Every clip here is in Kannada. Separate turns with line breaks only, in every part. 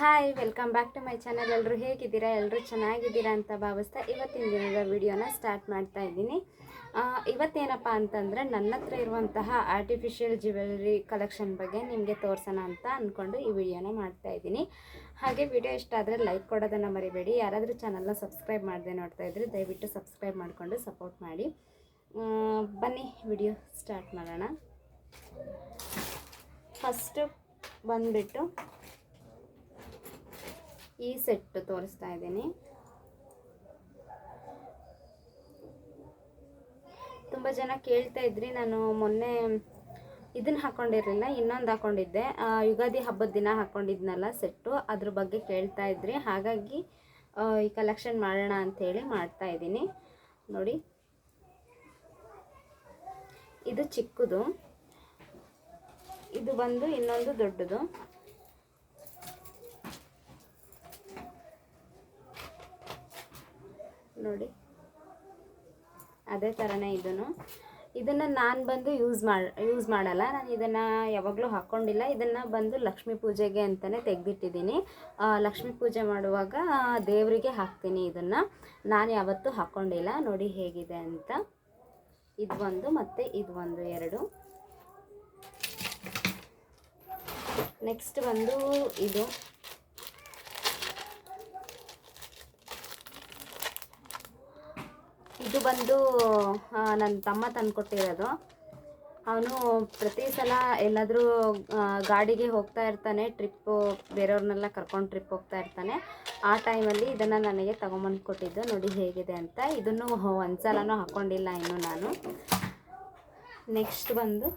Hi welcome back to my channel ಎಲ್ಲರೂ ಹೇಗಿದ್ದೀರಾ? ಎಲ್ಲರೂ ಚೆನ್ನಾಗಿದ್ದೀರಾ ಅಂತ ಭಾವಿಸ್ತಾ ಇವತ್ತಿನ ದಿನದ ವಿಡಿಯೋನ ಸ್ಟಾರ್ಟ್ ಮಾಡ್ತಾ ಇದ್ದೀನಿ. ಇವತ್ತೇನಪ್ಪ ಅಂತಂದರೆ ನನ್ನ ಹತ್ರ ಇರುವಂತಹ ಆರ್ಟಿಫಿಷಿಯಲ್ ಜ್ಯುವೆಲ್ಲರಿ ಕಲೆಕ್ಷನ್ ಬಗ್ಗೆ ನಿಮಗೆ ತೋರಿಸೋಣ ಅಂತ ಅಂದ್ಕೊಂಡು ಈ ವಿಡಿಯೋನ ಮಾಡ್ತಾ ಇದ್ದೀನಿ. ಹಾಗೆ ವಿಡಿಯೋ ಇಷ್ಟ ಆದರೆ ಲೈಕ್ ಕೊಡೋದನ್ನು ಮರಿಬೇಡಿ. ಯಾರಾದರೂ ಚಾನಲ್ನ ಸಬ್ಸ್ಕ್ರೈಬ್ ಮಾಡದೆ ನೋಡ್ತಾ ಇದ್ರೆ ದಯವಿಟ್ಟು ಸಬ್ಸ್ಕ್ರೈಬ್ ಮಾಡಿಕೊಂಡು ಸಪೋರ್ಟ್ ಮಾಡಿ. ಬನ್ನಿ, ವಿಡಿಯೋ ಸ್ಟಾರ್ಟ್ ಮಾಡೋಣ. ಫಸ್ಟು ಬಂದುಬಿಟ್ಟು ಈ ಸೆಟ್ ತೋರಿಸ್ತಾ ಇದ್ದೀನಿ. ತುಂಬ ಜನ ಕೇಳ್ತಾ ಇದ್ರಿ, ನಾನು ಮೊನ್ನೆ ಇದನ್ನ ಹಾಕೊಂಡಿರಲಿಲ್ಲ, ಇನ್ನೊಂದು ಹಾಕೊಂಡಿದ್ದೆ. ಯುಗಾದಿ ಹಬ್ಬದ ದಿನ ಹಾಕೊಂಡಿದ್ನಲ್ಲ ಸೆಟ್ಟು, ಅದ್ರ ಬಗ್ಗೆ ಕೇಳ್ತಾ ಇದ್ರಿ. ಹಾಗಾಗಿ ಈ ಕಲೆಕ್ಷನ್ ಮಾಡೋಣ ಅಂಥೇಳಿ ಮಾಡ್ತಾ ಇದ್ದೀನಿ. ನೋಡಿ. ಇದು ಚಿಕ್ಕದು. ಇದು ಬಂದು ಇನ್ನೊಂದು ದೊಡ್ಡದು. ನೋಡಿ. ಅದೇ ಥರನೇ ಇದನ್ನು. ಇದನ್ನು ನಾನು ಬಂದು ಯೂಸ್ ಮಾಡಿ ಯೂಸ್ ಮಾಡಲ್ಲ. ನಾನು ಇದನ್ನು ಯಾವಾಗಲೂ ಹಾಕ್ಕೊಂಡಿಲ್ಲ ಇದನ್ನು ಬಂದು ಲಕ್ಷ್ಮೀ ಪೂಜೆಗೆ ಅಂತಲೇ ತೆಗೆದಿಟ್ಟಿದ್ದೀನಿ. ಲಕ್ಷ್ಮೀ ಪೂಜೆ ಮಾಡುವಾಗ ದೇವರಿಗೆ ಹಾಕ್ತೀನಿ ಇದನ್ನು. ನಾನು ಯಾವತ್ತೂ ಹಾಕ್ಕೊಂಡಿಲ್ಲ ನೋಡಿ ಹೇಗಿದೆ ಅಂತ. ಇದು ಒಂದು ಮತ್ತು ಇದು ಒಂದು ಎರಡು. ನೆಕ್ಸ್ಟ್ ಬಂದು ಇದು. ಇದು ಬಂದು ನನ್ನ ತಮ್ಮ ತಂದುಕೊಟ್ಟಿರೋದು ಅವನು ಪ್ರತಿ ಸಲ ಎಲ್ಲಾದರೂ ಗಾಡಿಗೆ ಹೋಗ್ತಾ ಇರ್ತಾನೆ ಟ್ರಿಪ್ಪು ಬೇರೆಯವ್ರನ್ನೆಲ್ಲ ಕರ್ಕೊಂಡು ಟ್ರಿಪ್ ಹೋಗ್ತಾ ಇರ್ತಾನೆ. ಆ ಟೈಮಲ್ಲಿ ಇದನ್ನು ನನಗೆ ತೊಗೊಂಬಂದು ಕೊಟ್ಟಿದ್ದು, ನೋಡಿ ಹೇಗಿದೆ ಅಂತ. ಇದನ್ನು ಒಂದು ಸಲನೂ ಹಾಕ್ಕೊಂಡಿಲ್ಲ ಇನ್ನು ನಾನು. ನೆಕ್ಸ್ಟ್ ಬಂದು.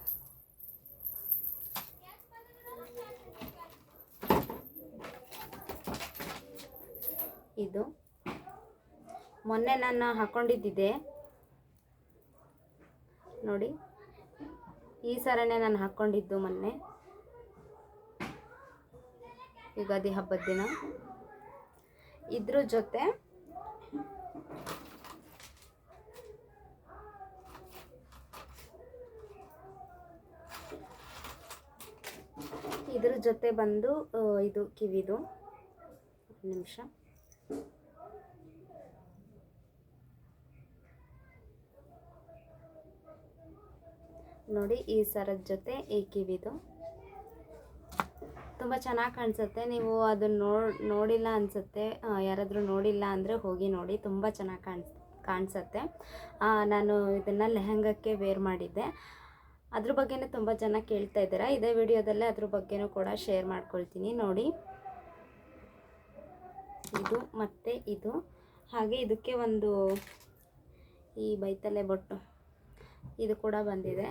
ಇದು. ಮೊನ್ನೆ ನಾನು ಹಾಕ್ಕೊಂಡಿದ್ದಿದೆ ನೋಡಿ, ಈ ಸರನೇ ನಾನು ಹಾಕ್ಕೊಂಡಿದ್ದು ಮೊನ್ನೆ. ಯುಗಾದಿ ಹಬ್ಬದ ದಿನ. ಇದ್ರ ಜೊತೆ ಇದ್ರ ಜೊತೆ ಬಂದು ಇದು ಕಿವಿದು. ನಿಮಿಷ. ನೋಡಿ ಈ ಸರದ ಜೊತೆ ಈ ಕಿವಿದು. ತುಂಬ ಚೆನ್ನಾಗಿ ಕಾಣಿಸುತ್ತೆ. ನೀವು ಅದನ್ನ ನೋಡಿ, ನೋಡಿಲ್ಲ ಅನಿಸುತ್ತೆ. ಯಾರಾದರೂ ನೋಡಿಲ್ಲ ಅಂದರೆ ಹೋಗಿ ನೋಡಿ. ತುಂಬ ಚೆನ್ನಾಗಿ ಕಾಣಿಸ್, ಕಾಣಿಸುತ್ತೆ. ನಾನು ಇದನ್ನು ಲೆಹಂಗಕ್ಕೆ ವೇರ್ ಮಾಡಿದ್ದೆ. ಅದ್ರ ಬಗ್ಗೆನೂ ತುಂಬ ಜನ ಕೇಳ್ತಾ ಇದ್ದೀರಾ ಇದೇ ವಿಡಿಯೋದಲ್ಲೇ ಅದ್ರ ಬಗ್ಗೆನೂ ಕೂಡ ಶೇರ್ ಮಾಡ್ಕೊಳ್ತೀನಿ. ನೋಡಿ. ಇದು ಮತ್ತು ಇದು. ಹಾಗೆ ಇದಕ್ಕೆ ಒಂದು ಈ ಬೈತಲೆ ಬೊಟ್ಟು ಇದು ಕೂಡ ಬಂದಿದೆ.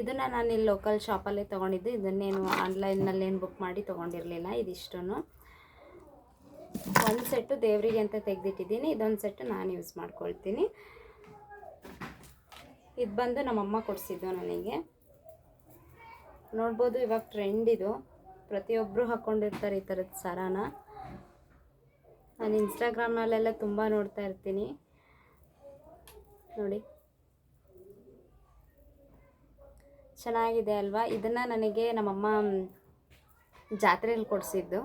ಇದನ್ನು ನಾನು ಇಲ್ಲಿ ಲೋಕಲ್ ಶಾಪಲ್ಲೇ ತೊಗೊಂಡಿದ್ದು. ಇದನ್ನೇನು ಆನ್ಲೈನ್ನಲ್ಲೇನು ಬುಕ್ ಮಾಡಿ ತೊಗೊಂಡಿರಲಿಲ್ಲ ಇದಿಷ್ಟು ಒಂದು ಸೆಟ್ಟು ದೇವರಿಗೆ ಅಂತ ತೆಗೆದಿಟ್ಟಿದ್ದೀನಿ. ಇದೊಂದು ಸೆಟ್ಟು ನಾನು ಯೂಸ್ ಮಾಡ್ಕೊಳ್ತೀನಿ. ಇದು ಬಂದು ನಮ್ಮಮ್ಮ ಕೊಡಿಸಿದ್ದು ನನಗೆ. ನೋಡ್ಬೋದು ಇವಾಗ ಟ್ರೆಂಡ್ ಇದು. ಪ್ರತಿಯೊಬ್ಬರು ಹಾಕ್ಕೊಂಡಿರ್ತಾರೆ ಈ ಥರದ ಸರಾನ. ನಾನು ಇನ್ಸ್ಟಾಗ್ರಾಮ್ನಲ್ಲೆಲ್ಲ ತುಂಬ ನೋಡ್ತಾ ಇರ್ತೀನಿ. ನೋಡಿ. ಚೆನ್ನಾಗಿದೆ ಅಲ್ವಾ? ಇದನ್ನು ನನಗೆ ನಮ್ಮಮ್ಮ ಜಾತ್ರೆಯಲ್ಲಿ ಕೊಡಿಸಿದ್ದು.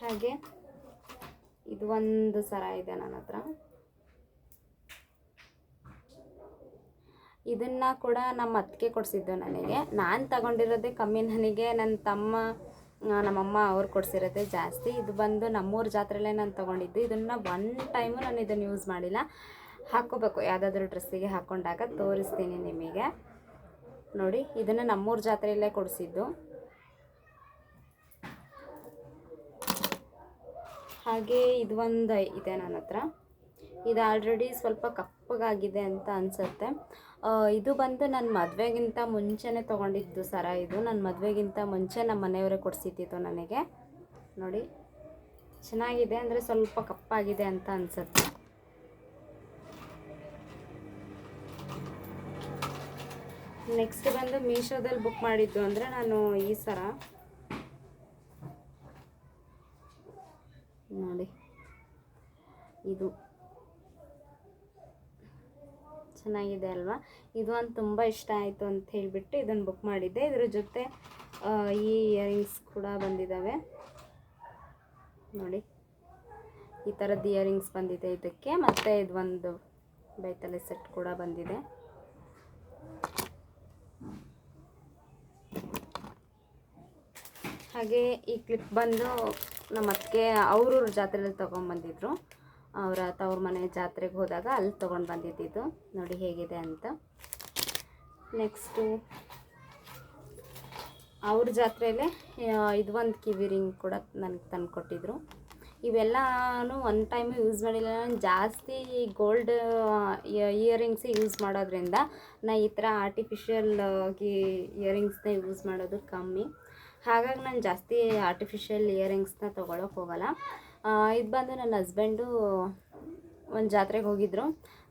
ಹಾಗೆ ಇದು ಒಂದು ಸರ ಇದೆ ನನ್ನ ಹತ್ರ. ಇದನ್ನು ಕೂಡ ನಮ್ಮ ಅತ್ತಿಗೆ ಕೊಡಿಸಿದ್ದು ನನಗೆ. ನಾನು ತಗೊಂಡಿರೋದೆ ಕಮ್ಮಿ. ನನಗೆ ನನ್ನ ತಮ್ಮ ನಮ್ಮಮ್ಮ ಅವ್ರು ಕೊಡಿಸಿರೋದೆ ಜಾಸ್ತಿ. ಇದು ಬಂದು ನಮ್ಮೂರ ಜಾತ್ರೆಯಲ್ಲೇ ನಾನು ತೊಗೊಂಡಿದ್ದು. ಇದನ್ನು ಒನ್ ಟೈಮು ನಾನು ಇದನ್ನು ಯೂಸ್ ಮಾಡಿಲ್ಲ. ಹಾಕ್ಕೋಬೇಕು. ಯಾವುದಾದ್ರೂ ಡ್ರೆಸ್ಸಿಗೆ ಹಾಕ್ಕೊಂಡಾಗ ತೋರಿಸ್ತೀನಿ ನಿಮಗೆ. ನೋಡಿ, ಇದನ್ನು ನಮ್ಮೂರ ಜಾತ್ರೆಯಲ್ಲೇ ಕೊಡಿಸಿದ್ದು. ಹಾಗೆ ಇದು ಒಂದು ಇದೆ ನನ್ನ ಹತ್ರ. ಇದು ಆಲ್ರೆಡಿ ಸ್ವಲ್ಪ ಕಪ್ಪಗಾಗಿದೆ ಅಂತ ಅನಿಸುತ್ತೆ. ಇದು ಬಂದು ನನ್ನ ಮದುವೆಗಿಂತ ಮುಂಚೆನೇ ತೊಗೊಂಡಿದ್ದು ಸರ ಇದು. ನನ್ನ ಮದುವೆಗಿಂತ ಮುಂಚೆ ನಮ್ಮ ಮನೆಯವರೇ ಕೊಡಿಸಿದ್ದಿತ್ತು ನನಗೆ. ನೋಡಿ, ಚೆನ್ನಾಗಿದೆ ಅಂದರೆ ಸ್ವಲ್ಪ ಕಪ್ಪಾಗಿದೆ ಅಂತ ಅನಿಸುತ್ತೆ. ನೆಕ್ಸ್ಟ್ ಬಂದು ಮೀಶೋದಲ್ಲಿ ಬುಕ್ ಮಾಡಿದ್ದು ಅಂದರೆ ನಾನು ಈ ಸರ. ನೋಡಿ. ಇದು. ಚೆನ್ನಾಗಿದೆ ಅಲ್ವಾ? ಇದು ಒಂದು ತುಂಬ ಇಷ್ಟ ಆಯಿತು ಅಂತ ಹೇಳಿಬಿಟ್ಟು ಇದನ್ನು ಬುಕ್ ಮಾಡಿದ್ದೆ. ಇದ್ರ ಜೊತೆ ಈ ಇಯರಿಂಗ್ಸ್ ಕೂಡ ಬಂದಿದ್ದಾವೆ ನೋಡಿ. ಈ ಥರದ್ದು ಇಯರಿಂಗ್ಸ್ ಬಂದಿದೆ ಇದಕ್ಕೆ. ಮತ್ತು ಇದು ಒಂದು ಬೈತಲೆ ಸೆಟ್ ಕೂಡ ಬಂದಿದೆ. ಹಾಗೆ ಈ ಕ್ಲಿಪ್ ಬಂದು ನಮ್ಮ ಅತ್ತಿಗೆ ಅವ್ರವ್ರ ಜಾತ್ರೆಯಲ್ಲಿ ತೊಗೊಂಬಂದಿದ್ರು ಅವರ ತವ್ರ ಮನೆ ಜಾತ್ರೆಗೆ ಹೋದಾಗ ಅಲ್ಲಿ ತೊಗೊಂಡು ಬಂದಿದ್ದಿದ್ದು. ನೋಡಿ ಹೇಗಿದೆ ಅಂತ. ನೆಕ್ಸ್ಟು ಅವ್ರ ಜಾತ್ರೆಯಲ್ಲೇ ಇದು ಒಂದು ಕಿವಿ ರಿಂಗ್ ಕೂಡ ನನಗೆ ತಂದು ಕೊಟ್ಟಿದ್ರು. ಇವೆಲ್ಲನೂ ಒನ್ ಟೈಮ್ ಯೂಸ್ ಮಾಡಿಲ್ಲ. ನಾನು ಜಾಸ್ತಿ ಗೋಲ್ಡ್ ಇಯರಿಂಗ್ಸ್ ಯೂಸ್ ಮಾಡೋದ್ರಿಂದ ನಾ ಈ ಥರ ಆರ್ಟಿಫಿಷಿಯಲ್ ಆಗಿ ಇಯರಿಂಗ್ಸ್ನ ಯೂಸ್ ಮಾಡೋದು ಕಮ್ಮಿ. ಹಾಗಾಗಿ ನಾನು ಜಾಸ್ತಿ ಆರ್ಟಿಫಿಷಿಯಲ್ ಇಯರಿಂಗ್ಸ್ನ ತೊಗೊಳಕ್ಕೆ ಹೋಗಲ್ಲ. ಇದು ಬಂದು ನನ್ನ ಹಸ್ಬೆಂಡು ಒಂದು ಜಾತ್ರೆಗೆ ಹೋಗಿದ್ರು.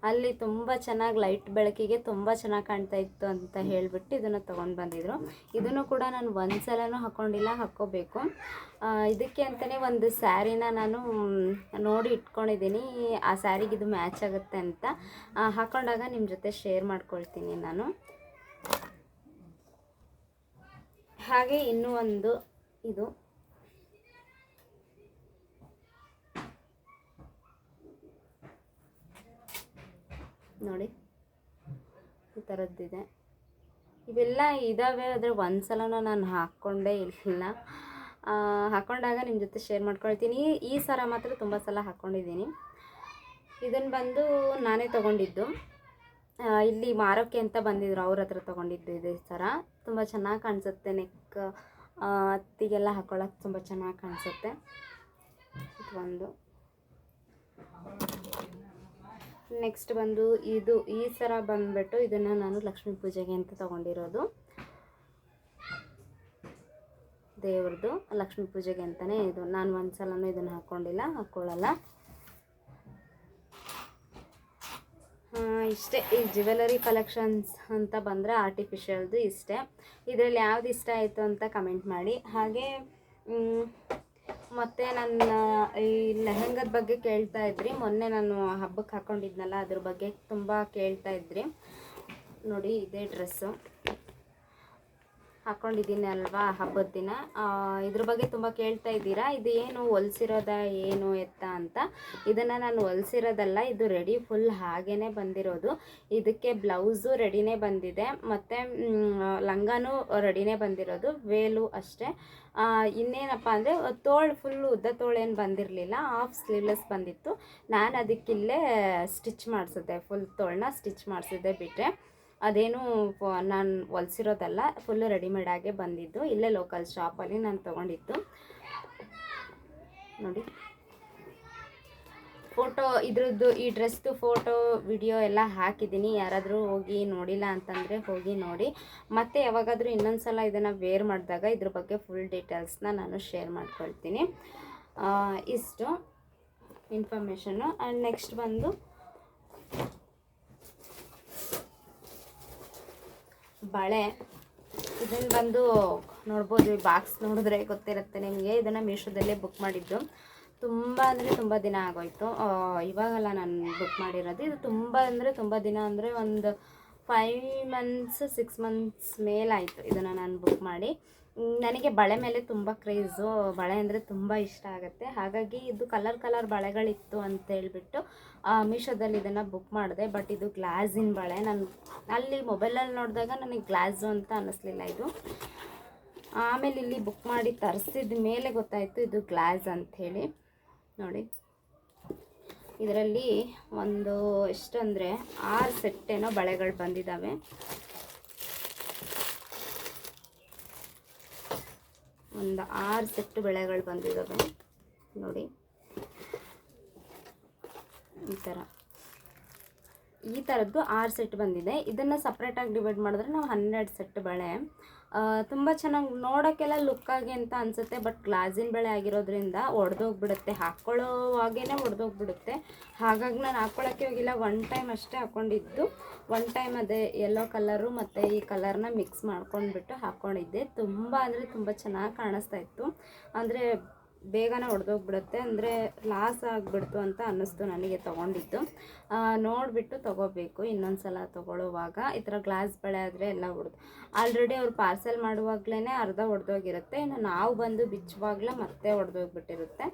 ಅಲ್ಲಿ ತುಂಬ ಚೆನ್ನಾಗಿ ಲೈಟ್ ಬೆಳಕಿಗೆ ತುಂಬ ಚೆನ್ನಾಗಿ ಕಾಣ್ತಾ ಇತ್ತು ಅಂತ ಹೇಳಿಬಿಟ್ಟು ಇದನ್ನು ತೊಗೊಂಡು ಬಂದಿದ್ರು. ಇದನ್ನು ಕೂಡ ನಾನು ಒಂದು ಸಲನೂ ಹಾಕ್ಕೊಂಡಿಲ್ಲ ಹಾಕ್ಕೋಬೇಕು ಇದಕ್ಕೆ ಅಂತಲೇ ಒಂದು ಸ್ಯಾರಿನ ನಾನು ನೋಡಿ ಇಟ್ಕೊಂಡಿದ್ದೀನಿ. ಆ ಸ್ಯಾರಿಗೆ ಇದು ಮ್ಯಾಚ್ ಆಗುತ್ತೆ ಅಂತ. ಹಾಕ್ಕೊಂಡಾಗ ನಿಮ್ಮ ಜೊತೆ ಶೇರ್ ಮಾಡ್ಕೊಳ್ತೀನಿ ನಾನು. ಹಾಗೆ ಇನ್ನೂ ಒಂದು ಇದು. ನೋಡಿ, ಈ ಥರದ್ದಿದೆ ಇವೆಲ್ಲ ಇದ್ದಾವೆ ಆದರೆ ಒಂದು ಸಲನೂ ನಾನು ಹಾಕ್ಕೊಂಡೇ ಇಲ್ಲ. ಹಾಕ್ಕೊಂಡಾಗ ನಿಮ್ಮ ಜೊತೆ ಶೇರ್ ಮಾಡ್ಕೊಳ್ತೀನಿ. ಈ- ಸರ ಮಾತ್ರ ತುಂಬ ಸಲ ಹಾಕ್ಕೊಂಡಿದ್ದೀನಿ ಇದನ್ನು ಬಂದು ನಾನೇ ತೊಗೊಂಡಿದ್ದು. ಇಲ್ಲಿ ಮಾರೋಕ್ಕೆ ಅಂತ ಬಂದಿದ್ರು. ಅವ್ರ ಹತ್ರ ತೊಗೊಂಡಿದ್ದು ಇದೇ ಥರ ತುಂಬ ಚೆನ್ನಾಗಿ ಕಾಣಿಸುತ್ತೆ ನೆಕ್ ಹತ್ತಿಗೆಲ್ಲ ಹಾಕ್ಕೊಳಕ್ಕೆ ತುಂಬ ಚೆನ್ನಾಗಿ ಕಾಣಿಸುತ್ತೆ. ಒಂದು. ನೆಕ್ಸ್ಟ್ ಬಂದು ಇದು, ಈ ಥರ ಬಂದುಬಿಟ್ಟು ಇದನ್ನು ನಾನು ಲಕ್ಷ್ಮೀ ಪೂಜೆಗೆ ಅಂತ ತೊಗೊಂಡಿರೋದು. ದೇವ್ರದ್ದು ಲಕ್ಷ್ಮೀ ಪೂಜೆಗೆ ಅಂತಲೇ ಇದು. ನಾನು ಒಂದು ಸಲನೂ ಇದನ್ನು ಹಾಕ್ಕೊಂಡಿಲ್ಲ ಹಾಕ್ಕೊಳ್ಳಲ್ಲ ಇಷ್ಟೇ, ಈ ಜ್ಯುವೆಲರಿ ಕಲೆಕ್ಷನ್ಸ್ ಅಂತ ಬಂದರೆ ಆರ್ಟಿಫಿಷಿಯಲ್ದು ಇಷ್ಟೇ. ಇದರಲ್ಲಿ ಯಾವ್ದು ಇಷ್ಟ ಆಯಿತು ಅಂತ ಕಮೆಂಟ್ ಮಾಡಿ. ಹಾಗೆ ಮತ್ತೆ ನನ್ನ, ಈ ಲೆಹೆಂಗದ ಬಗ್ಗೆ ಕೇಳ್ತಾ ಇದ್ರಿ. ಮೊನ್ನೆ ನಾನು ಹಬ್ಬಕ್ಕೆ ಹಾಕ್ಕೊಂಡಿದ್ನಲ್ಲ ಅದ್ರ ಬಗ್ಗೆ ತುಂಬ ಕೇಳ್ತಾ ಇದ್ರಿ. ನೋಡಿ, ಇದೇ ಡ್ರೆಸ್ಸು ಹಾಕ್ಕೊಂಡಿದ್ದೀನಿ ಅಲ್ವಾ ಹಬ್ಬದ ದಿನ. ಇದ್ರ ಬಗ್ಗೆ ತುಂಬ ಕೇಳ್ತಾ ಇದ್ದೀರಾ? ಇದು ಏನು ಹೊಲ್ಸಿರೋದ ಏನು ಎತ್ತ ಅಂತ? ಇದನ್ನು ನಾನು ಹೊಲ್ಸಿರೋದಲ್ಲ, ಇದು ರೆಡಿ ಫುಲ್ ಹಾಗೇ ಬಂದಿರೋದು. ಇದಕ್ಕೆ ಬ್ಲೌಸು ರೆಡಿನೇ ಬಂದಿದೆ. ಮತ್ತು ಲಂಗಾನು ರೆಡಿನೇ ಬಂದಿರೋದು, ವೇಲು ಅಷ್ಟೇ. ಇನ್ನೇನಪ್ಪ ಅಂದರೆ, ತೋಳು ಫುಲ್ ಉದ್ದ ತೋಳೇನು ಬಂದಿರಲಿಲ್ಲ ಹಾಫ್ ಸ್ಲೀವ್ಲೆಸ್ ಬಂದಿತ್ತು. ನಾನು ಅದಕ್ಕಿಲ್ಲೇ ಸ್ಟಿಚ್ ಮಾಡಿಸಿದ್ದೆ ಫುಲ್ ತೋಳನ್ನ ಸ್ಟಿಚ್ ಮಾಡಿಸಿದ್ದೆ ಬಿಟ್ಟರೆ ಅದೇನು ನಾನು ಹೊಲ್ಸಿರೋದಲ್ಲ ಫುಲ್ಲು ರೆಡಿಮೇಡಾಗೆ ಬಂದಿದ್ದು. ಇಲ್ಲೇ ಲೋಕಲ್ ಶಾಪಲ್ಲಿ ನಾನು ತೊಗೊಂಡಿದ್ದು. ನೋಡಿ. ಫೋಟೋ ಇದ್ರದ್ದು ಈ ಡ್ರೆಸ್ದು ಫೋಟೋ ವಿಡಿಯೋ ಎಲ್ಲ ಹಾಕಿದ್ದೀನಿ. ಯಾರಾದರೂ ಹೋಗಿ ನೋಡಿಲ್ಲ ಅಂತಂದರೆ ಹೋಗಿ ನೋಡಿ. ಮತ್ತೆ ಯಾವಾಗಾದರೂ ಇನ್ನೊಂದು ಸಲ ಇದನ್ನು ವೇರ್ ಮಾಡಿದಾಗ ಇದ್ರ ಬಗ್ಗೆ ಫುಲ್ ಡೀಟೇಲ್ಸ್ನ ನಾನು ಶೇರ್ ಮಾಡ್ಕೊಳ್ತೀನಿ. ಇಷ್ಟು ಇನ್ಫಾರ್ಮೇಷನ್ನು ಆ್ಯಂಡ್ ನೆಕ್ಸ್ಟ್ ಬಂದು ಬಳೆ. ಇದನ್ನು ಬಂದು ನೋಡ್ಬೋದು, ಈ ಬಾಕ್ಸ್ ನೋಡಿದ್ರೆ ಗೊತ್ತಿರುತ್ತೆ ನಿಮಗೆ. ಇದನ್ನು ಮೀಶೋದಲ್ಲೇ ಬುಕ್ ಮಾಡಿದ್ದು. ತುಂಬ ಅಂದರೆ ತುಂಬ ದಿನ ಆಗೋಯಿತು. ಇವಾಗಲ್ಲ ನಾನು ಬುಕ್ ಮಾಡಿರೋದು. ಇದು ತುಂಬ ಅಂದರೆ ತುಂಬ ದಿನ ಅಂದರೆ ಒಂದು ಫೈವ್ ಮಂತ್ಸ್ ಸಿಕ್ಸ್ ಮಂತ್ಸ್ ಮೇಲಾಯಿತು ಇದನ್ನು ನಾನು ಬುಕ್ ಮಾಡಿ. ನನಗೆ ಬಳೆ ಮೇಲೆ ತುಂಬ ಕ್ರೇಜು ಬಳೆ ಅಂದರೆ ತುಂಬ ಇಷ್ಟ ಆಗುತ್ತೆ. ಹಾಗಾಗಿ ಇದು ಕಲರ್ ಕಲರ್ ಬಳೆಗಳಿತ್ತು ಅಂತ ಹೇಳ್ಬಿಟ್ಟು ಮೀಶೋದಲ್ಲಿ ಇದನ್ನು ಬುಕ್ ಮಾಡಿದೆ. ಬಟ್ ಇದು ಗ್ಲಾಸಿನ ಬಳೆ. ನಾನು, ಅಲ್ಲಿ ಮೊಬೈಲಲ್ಲಿ ನೋಡಿದಾಗ ನನಗೆ ಗ್ಲಾಸು ಅಂತ ಅನ್ನಿಸ್ಲಿಲ್ಲ ಇದು. ಆಮೇಲೆ ಇಲ್ಲಿ ಬುಕ್ ಮಾಡಿ ತರಿಸಿದ ಮೇಲೆ ಗೊತ್ತಾಯಿತು ಇದು ಗ್ಲಾಸ್ ಅಂಥೇಳಿ ನೋಡಿ. ಇದರಲ್ಲಿ ಒಂದು ಎಷ್ಟಂದರೆ ಆರು ಸೆಟ್ಟೇನೋ ಬಳೆಗಳು ಬಂದಿದ್ದಾವೆ ಒಂದು ಆರು ಸೆಟ್ಟು ಬೆಳೆಗಳು ಬಂದಿದ್ದಾವೆ. ನೋಡಿ. ಈ ಥರ ಈ ಥರದ್ದು ಆರು ಸೆಟ್ ಬಂದಿದೆ. ಇದನ್ನು ಸಪ್ರೇಟಾಗಿ ಡಿವೈಡ್ ಮಾಡಿದ್ರೆ ನಾವು ಹನ್ನೆರಡು ಸೆಟ್ ಬಳೆ. ತುಂಬ ಚೆನ್ನಾಗಿ ನೋಡೋಕ್ಕೆಲ್ಲ ಲುಕ್ಕಾಗಿ ಅಂತ ಅನಿಸುತ್ತೆ ಬಟ್ ಗ್ಲಾಸಿನ ಬಳೆ ಆಗಿರೋದ್ರಿಂದ ಒಡೆದೋಗ್ಬಿಡುತ್ತೆ. ಹಾಕ್ಕೊಳ್ಳೋವಾಗೇ ಒಡೆದೋಗ್ಬಿಡುತ್ತೆ. ಹಾಗಾಗಿ ನಾನು ಹಾಕ್ಕೊಳ್ಳೋಕ್ಕೆ ಹೋಗಿಲ್ಲ. ಒನ್ ಟೈಮ್ ಅಷ್ಟೇ ಹಾಕ್ಕೊಂಡಿದ್ದು ಒನ್ ಟೈಮ್ ಅದೇ ಯೆಲ್ಲೋ ಕಲರು ಮತ್ತು ಈ ಕಲರ್ನ ಮಿಕ್ಸ್ ಮಾಡ್ಕೊಂಡ್ಬಿಟ್ಟು ಹಾಕ್ಕೊಂಡಿದ್ದೆ ತುಂಬ ಅಂದರೆ ತುಂಬ ಚೆನ್ನಾಗಿ ಕಾಣಿಸ್ತಾ ಇತ್ತು. ಅಂದರೆ ಬೇಗನೆ ಒಡೆದೋಗ್ಬಿಡುತ್ತೆ. ಅಂದರೆ ಲಾಸ್ ಆಗಿಬಿಡ್ತು ಅಂತ ಅನ್ನಿಸ್ತು ನನಗೆ ತೊಗೊಂಡಿದ್ದು. ನೋಡಿಬಿಟ್ಟು ತೊಗೋಬೇಕು. ಇನ್ನೊಂದು ಸಲ ತೊಗೊಳ್ಳುವಾಗ ಈ ಥರ ಗ್ಲಾಸ್ ಬಳೆ ಆದರೆ ಎಲ್ಲ ಹೊಡೆದು ಆಲ್ರೆಡಿ ಅವ್ರು ಪಾರ್ಸೆಲ್ ಮಾಡುವಾಗಲೇ ಅರ್ಧ ಒಡೆದೋಗಿರುತ್ತೆ. ಇನ್ನು ನಾವು ಬಂದು ಬಿಚ್ಚುವಾಗಲೇ ಮತ್ತೆ ಒಡೆದೋಗ್ಬಿಟ್ಟಿರುತ್ತೆ.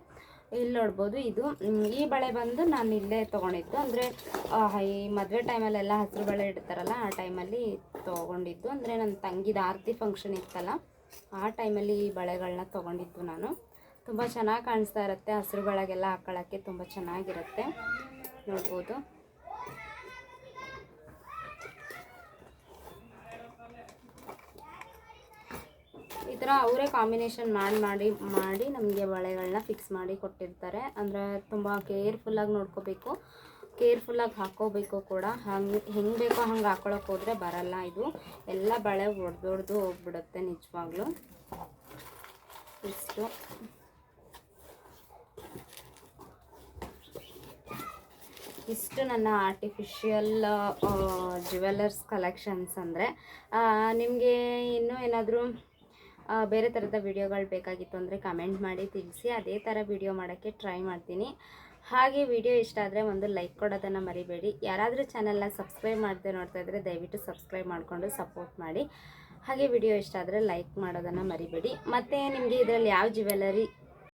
ಇಲ್ಲಿ ನೋಡ್ಬೋದು ಇದು. ಈ ಬಳೆ ಬಂದು ನಾನು ಇಲ್ಲೇ ತೊಗೊಂಡಿದ್ದು. ಅಂದರೆ ಈ ಮದುವೆ ಟೈಮಲ್ಲೆಲ್ಲ ಹಸಿರು ಬಳೆ ಇಡ್ತಾರಲ್ಲ, ಆ ಟೈಮಲ್ಲಿ ತೊಗೊಂಡಿದ್ದು. ಅಂದರೆ ನನ್ನ ತಂಗಿದ ಆರತಿ ಫಂಕ್ಷನ್ ಇತ್ತಲ್ಲ, ಆ ಟೈಮಲ್ಲಿ ಈ ಬಳೆಗಳನ್ನ ತೊಗೊಂಡಿದ್ದು ನಾನು. ತುಂಬ ಚೆನ್ನಾಗಿ ಕಾಣಿಸ್ತಾ ಇರುತ್ತೆ. ಹಸಿರು ಬಳೆಗೆಲ್ಲ ಹಾಕೊಳ್ಳೋಕ್ಕೆ ತುಂಬ ಚೆನ್ನಾಗಿರುತ್ತೆ. ನೋಡ್ಬೋದು. ಈ ಥರ ಅವರೇ ಕಾಂಬಿನೇಷನ್ ಮಾಡಿ ಮಾಡಿ ಮಾಡಿ ನಮಗೆ ಬಳೆಗಳನ್ನ ಫಿಕ್ಸ್ ಮಾಡಿ ಕೊಟ್ಟಿರ್ತಾರೆ. ಅಂದರೆ ತುಂಬ ಕೇರ್ಫುಲ್ಲಾಗಿ ನೋಡ್ಕೋಬೇಕು. ಕೇರ್ಫುಲ್ಲಾಗಿ ಹಾಕೋಬೇಕು ಕೂಡ. ಹಂಗೆ, ಹೆಂಗೆ ಬೇಕೋ ಹಂಗೆ ಹಾಕೊಳಕ್ಕೆ ಹೋದರೆ ಬರಲ್ಲ ಇದು. ಎಲ್ಲ ಬಳೆ ಒಡೆದೊಡ್ದು ಹೋಗ್ಬಿಡುತ್ತೆ ನಿಜವಾಗ್ಲೂ. ಇಷ್ಟು. ಇಷ್ಟು ನನ್ನ ಆರ್ಟಿಫಿಷಿಯಲ್ ಜ್ಯುವೆಲ್ಲರ್ಸ್ ಕಲೆಕ್ಷನ್ಸ್ ಅಂದರೆ ನಿಮಗೆ ಇನ್ನೂ ಏನಾದರೂ ಬೇರೆ ಥರದ ವಿಡಿಯೋಗಳು ಬೇಕಾಗಿತ್ತು ಅಂದರೆ ಕಮೆಂಟ್ ಮಾಡಿ ತಿಳಿಸಿ. ಅದೇ ಥರ ವಿಡಿಯೋ ಮಾಡೋಕ್ಕೆ ಟ್ರೈ ಮಾಡ್ತೀನಿ. ಹಾಗೆ ವಿಡಿಯೋ ಇಷ್ಟ ಆದರೆ ಒಂದು ಲೈಕ್ ಕೊಡೋದನ್ನು ಮರಿಬೇಡಿ. ಯಾರಾದರೂ ಚಾನಲ್ನ ಸಬ್ಸ್ಕ್ರೈಬ್ ಮಾಡದೆ ನೋಡ್ತಾ ಇದ್ದರೆ ದಯವಿಟ್ಟು ಸಬ್ಸ್ಕ್ರೈಬ್ ಮಾಡಿಕೊಂಡು ಸಪೋರ್ಟ್ ಮಾಡಿ. ಹಾಗೆ ವಿಡಿಯೋ ಇಷ್ಟ ಆದರೆ ಲೈಕ್ ಮಾಡೋದನ್ನು ಮರಿಬೇಡಿ. ಮತ್ತು ನಿಮಗೆ ಇದರಲ್ಲಿ ಯಾವ ಜ್ಯುವೆಲರಿ